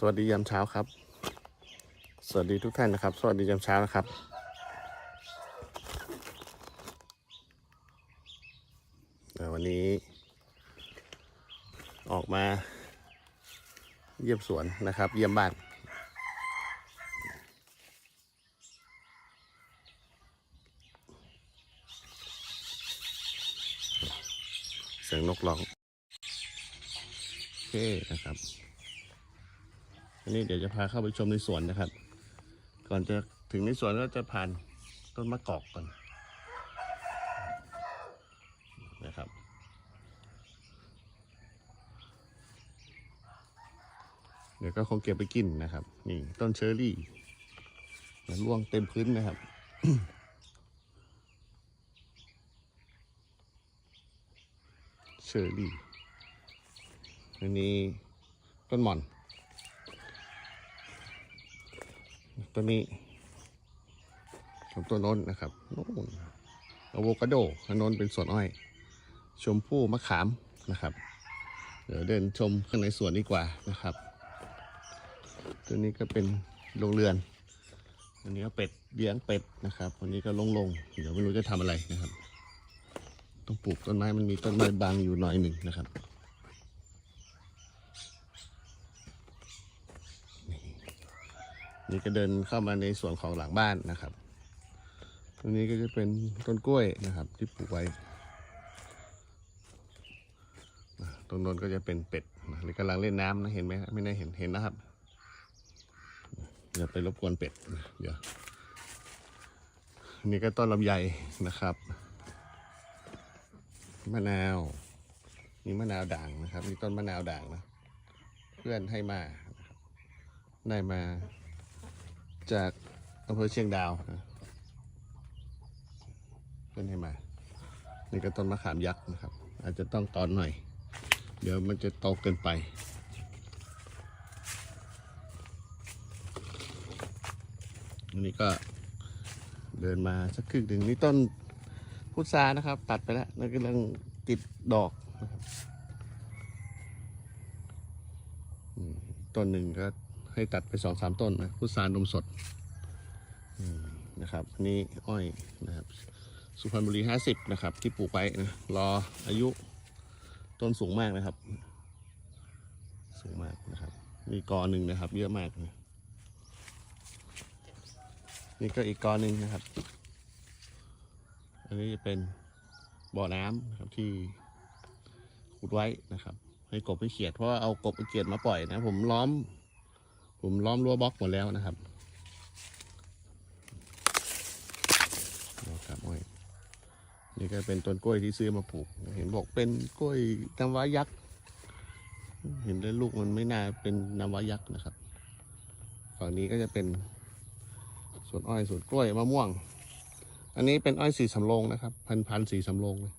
สวัสดียามเช้าครับ สวัสดีทุกท่านนะครับ สวัสดียามเช้านะครับ วันนี้ ออกมาเยี่ยมสวนนะครับ เยี่ยมบ้านเสียงนกร้องโอเคนะครับันนี้เดี๋ยวจะพาเข้าไปชมในสวนนะครับ ก่อนจะถึงในสวนก็จะผ่านต้นมะกอกก่อนนะครับเดี๋ยวก็คงเก็บไปกินนะครับ นี่ต้นเชอร์รี่มันร่วงเต็มพื้นนะครับ เชอร์รี่อันนี้ต้นหม่อน ตัวนี้ของตัวโน้นนะครับโน่นอะโวคาโดอันโน้นเป็นสวนอ้อย ชมพู่มะขามนะครับ เดี๋ยวเดินชมข้างในสวนดีกว่านะครับ ตัวนี้ก็เป็นโรงเรือนอันนี้ก็เป็ดเลี้ยงเป็ดนะครับวันนี้ก็ลงๆเดี๋ยวไม่รู้จะทำอะไรนะครับ ต้องปลูกต้นไม้มันมีต้นไม้บางอยู่หน่อยหนึ่งนะครับ นี่ก็เดินเข้ามาในส่วนของหลังบ้านนะครับ ตรงนี้ก็จะเป็นต้นกล้วยนะครับ ที่ปลูกไว้ ตรงโน้นก็จะเป็นเป็ดหรือกำลังเล่นน้ำนะเห็นไหมไม่ได้เห็นเห็นนะครับอย่าไปรบกวนเป็ดนะเดี๋ยวนี่ก็ต้นลำไยนะครับ มะนาวนี่มะนาวด่างนะครับนี่ต้นมะนาวด่างนะ เพื่อนให้มาได้มา จากอำเภอเชียงดาวนะเพื่อนให้มา นี่ก็ต้นมะขามยักษ์นะครับ อาจจะต้องตอนหน่อย เดี๋ยวมันจะโตเกินไปอันนี้ก็เดินมาสักครึ่งหนึ่งนี่ต้นพุทรานะครับ ตัดไปแล้วแล้วกำลังติดดอกต้นหนึ่งก็ ให้ตัดไปสองสามต้นนะพุทรานมสดนะครับนี่อ้อยนะครับ สุพรรณบุรีห้าสิบนะครับ ที่ปลูกไปนะรออายุต้นสูงมากนะครับ สูงมากนะครับ มีกอหนึ่งนะครับ เยอะมากนะนี่ก็อีกกอหนึ่งนะครับ อันนี้จะเป็นบ่อน้ำนะครับที่ขุดไว้นะครับ ให้กบให้เขียดเพราะเอากบไปเขียดมาปล่อยนะ ผมล้อม ผมล้อมรั้วบล็อกหมดแล้วนะครับนะครับอ้อยนี่ก็เป็นต้นกล้วยที่ซื้อมาปลูก เห็นบอกเป็นกล้วยน้ำว้ายักษ์ เห็นได้ลูกมันไม่น่าเป็นน้ำว้ายักษ์นะครับ ฝั่งนี้ก็จะเป็นสวนอ้อยสวนกล้วยมะม่วง อันนี้เป็นอ้อยสีสำโรงนะครับ พันพันสีสำโรงเลย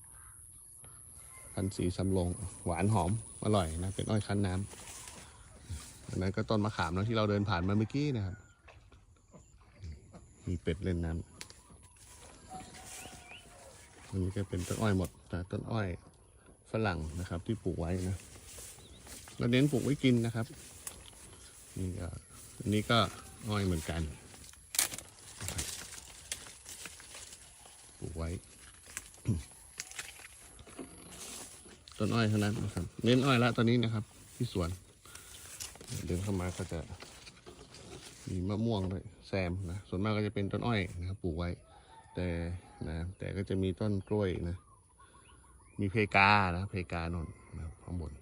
พันสีสำโรงหวานหอมอร่อยนะ เป็นอ้อยคั้นน้ำ อันนั้นก็ต้นมะขามเนอะที่เราเดินผ่านมาเมื่อกี้นะครับ มีเป็ดเล่นน้ำอันนี้ก็เป็นต้นอ้อยหมดแต่ต้นอ้อยฝรั่งนะครับ ที่ปลูกไว้นะเราเน้นปลูกไว้กินนะครับนี่ก็อันนี้ก็อ้อยเหมือนกันปลูกไว้ ต้นอ้อยเท่านั้นนะครับ เน้นอ้อยละตอนนี้นะครับ ที่สวน เดินเข้ามาก็จะมีมะม่วงด้วยแซมนะ ส่วนมากก็จะเป็นต้นอ้อยนะครับปลูกไว้ แต่นะแต่ก็จะมีต้นกล้วยนะ มีเพกานะเพกานนนะครับข้างบน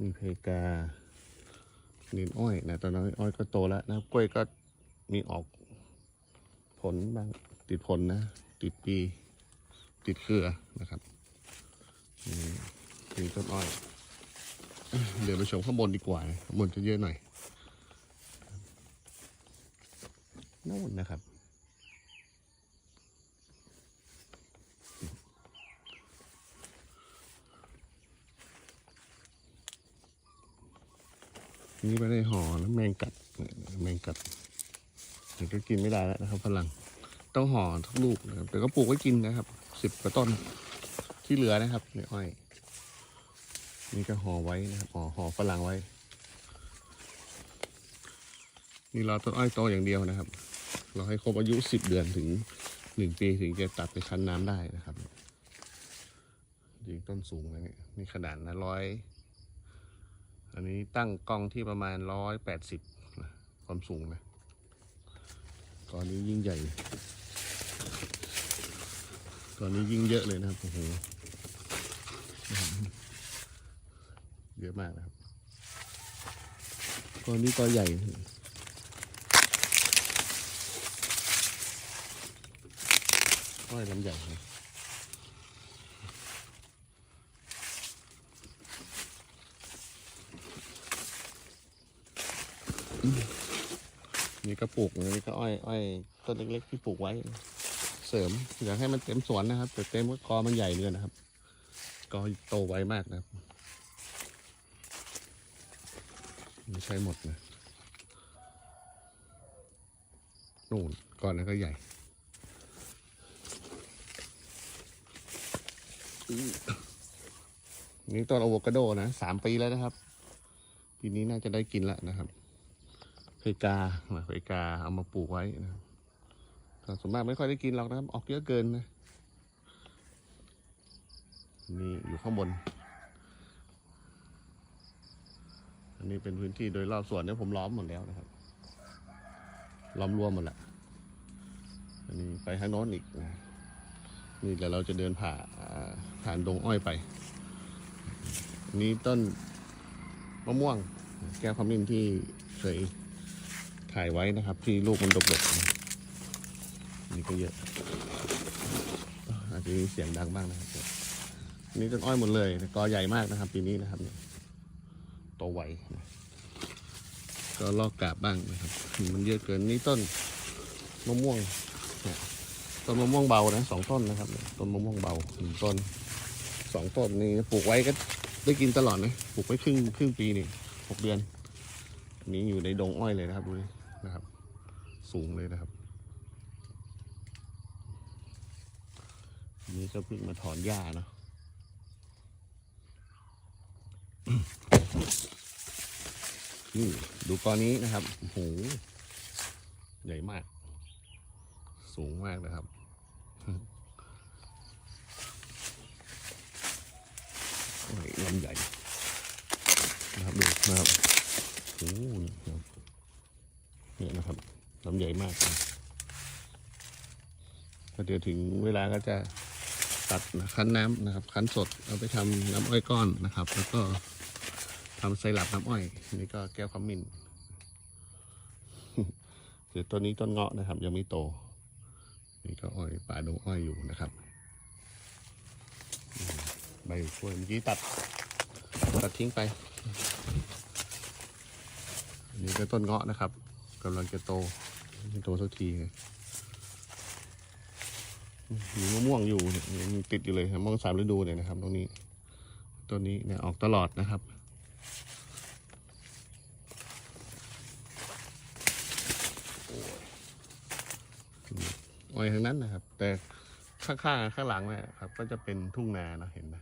มีเพกานินอ้อยนะตอนนั้นอ้อยก็โตแล้วนะกล้วยก็มีออกผลบางติดผลนะ ติดปี ติดเครือนะครับนี่ต้นอ้อย เดี๋ยวไปชมข้างบนดีกว่าข้างบนจะเยอะหน่อยนู่นนะครับ นี่ไม่ได้ห่อแล้วแมงกัดแมงกัดเดี๋ยวก็กินไม่ได้แล้วนะครับฝรั่งต้องห่อทุกลูกนะครับแต่ก็ปลูกไว้กินนะครับสิบกว่าต้นที่เหลือนะครับในอ้อย นี่ก็ห่อไว้นะครับห่อห่อฝรั่งไว้ นี่เรอต้นอ้อยโตอย่างเดียวนะครับ เราให้ครบอายุสิบเดือนถึงหนึ่งปีถึงจะตัดไปคั้นน้ำได้นะครับยิงต้นสูงนะเนี่ยนี่ขนาดนะร้อยอันนี้ตั้งกล้องที่ประมาณร้อยแปดสิบความสูงนะตอนนี้ยิ่งใหญ่ ตอนนี้ยิ่งเยอะเลยนะครับโอ้โห เยอะมากนะครับตอนนี้ตัวใหญ่อ้อยลำใหญ่นะนี่ก็ปลูกนี่ก็อ้อยอ้อยต้นเล็กๆที่ปลูกไว้ เสริมอยากให้มันเต็มสวนนะครับ แต่เต็มก็กอมันใหญ่เลยนะครับกอโตไวมากนะครับไม่ ใช้หมดนะนู่นก่อนนั้นก็ใหญ่นี่ต้นอะโวคาโดนะสามปีแล้วนะครับ ปีนี้น่าจะได้กินแล้วนะครับเคยกาเคยกาเอามาปลูกไว้นะครับส่วนมากไม่ค่อยได้กินหรอกนะครับ ออกเยอะเกินนะ นี่อยู่ข้างบน อันนี้เป็นพื้นที่โดยรอบสวนเนี่ยผมล้อมหมดแล้วนะครับ ล้อมรวมหมดละอันนี้ไปทางโน้นอีกนะนี่เดี๋ยวเราจะเดินผ่าผ่านดงอ้อยไปอันนี้ต้นมะม่วง แก้วขมิ้นที่เคยถ่ายไว้นะครับ ที่ลูกมันดกๆนะนี่ก็เยอะอาจจะมีเสียงดังบ้างนะครับนนี้ต้นอ้อยหมดเลยกอใหญ่มากนะครับ ปีนี้นะครับเนี่ย โตไวก็ลอกกาบบ้างนะครับ มันเยอะเกินนี่ต้นมะม่วงต้นมะม่วงเบานะสองต้นนะครับ ต้นมะม่วงเบาหนึ่งต้นสองต้นนี่ปลูกไว้ก็ได้กินตลอดนะปลูกไว้ครึ่งครึ่งปีนี่หกเดือนนี้อยู่ในดงอ้อยเลยนะครับดูดินะครับ สูงเลยนะครับนนี้ก็เพิ่งมาถอนหญ้าเนาะ นี่ดูกอนี้นะครับโอ้โหใหญ่มาก สูงมากนะครับ โอ้ยลำใหญ่นะครับดูนะครับโอ้โหนี่ครับเนี่ยนะครับลำใหญ่มากนะก็เดี๋ยวถึงเวลาก็จะตัดคั้นน้ำนะครับ คั้นสดเอาไปทำน้ำอ้อยก้อนนะครับ แล้วก็ ทำไซรัปน้ำอ้อยนี่ก็แก้วขมิ้นเดี๋ยวต้นนี้ต้นเงาะนะครับ ยังไม่โต นี่ก็อ้อยป่าดงอ้อยอยู่นะครับ ใบกล้วยเมื่อกี้ตัด ตัดทิ้งไปนนี่ก็ต้นเงาะนะครับกำลังจะโตไม่โตสักทีมีมะม่วงอยู่เนี่ยติดอยู่เลยครับมะม่วงสามฤดูเนี่ยนะครับ ตรงนี้ต้นนี้เนี่ยออกตลอดนะครับ อ้อยทั้งนั้นนะครับ แต่ข้างๆข้างหลังเนี่ยครับ ก็จะเป็นทุ่งนาเนะเห็นไหม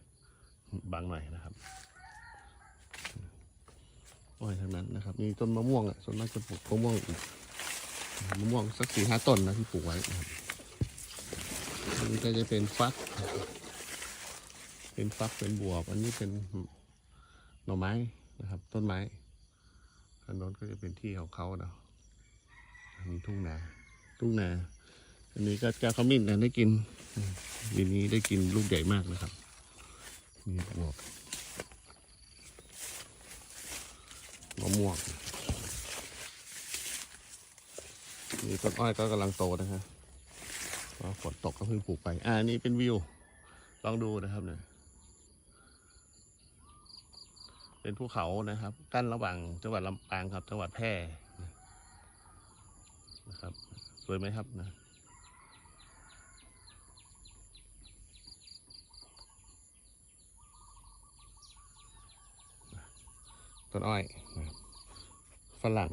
บางหน่อยนะครับอ้อยทั้งนั้นนะครับ มีต้นมะม่วงอะส่วนมากจะปลูกมะม่วงอีกมะม่วงสักสี่ห้าต้นนะที่ปลูกไว้นะครับนี่ก็จะเป็นฟัก เป็นฟักเป็นบวบ อันนี้เป็นหน่อไม้นะครับ ต้นไม้อันโน้นก็จะเป็นที่ของเขาเนาะมีทุ่งนา ทุ่งนา อันนี้ก็แก้วขมิ้นนะได้กินปีนี้ได้กินลูกใหญ่มากนะครับนี่บวบมะม่วงนี่ต้นอ้อยก็กำลังโตนะฮะก็ฝนตกก็เพิ่งปลูกไป อ่านี่เป็นวิว ลองดูนะครับเนี่ย เป็นภูเขานะครับ กั้นระหว่างจังหวัดลำปางครับ จังหวัดแพร่นะครับ สวยไหมครับนะ ต้นอ้อยฝรั่ง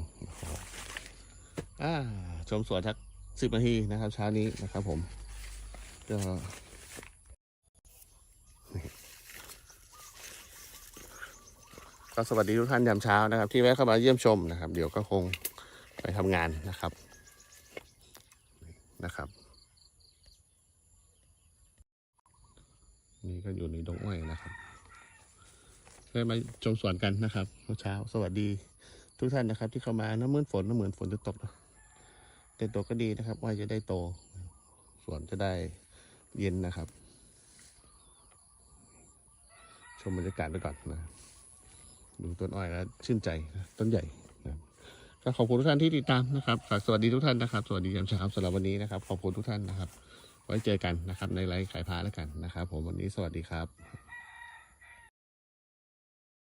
ชมสวนทักสิบนาทีนะครับ เช้านี้นะครับผมก็ก็สวัสดีทุกท่านยามเช้านะครับ ที่แวะเข้ามาเยี่ยมชมนะครับ เดี๋ยวก็คงไปทำงานนะครับนะครับ นี่ก็อยู่ในดงอ้อยนะครับ ได้มาชมสวนกันนะครับเช้า สวัสดีทุกท่านนะครับ ที่เข้ามาน้ำเหมือนฝนน้ำเหมือนฝนจะตกแต่ตกก็ดีนะครับอ้อยจะได้โตสวนจะได้เย็นนะครับ ชมบรรยากาศไปก่อนนะดูต้นอ้อยแล้วชื่นใจนะต้นใหญ่นะครับก็ขอบคุณทุกท่านที่ติดตามนะครับ สวัสดีทุกท่านนะครับ สวัสดียามเช้าสำหรับวันนี้นะครับ ขอบคุณทุกท่านนะครับ ไว้เจอกันนะครับ ในไลฟ์ขายพาแล้วกันนะครับ ผมวันนี้สวัสดีครับ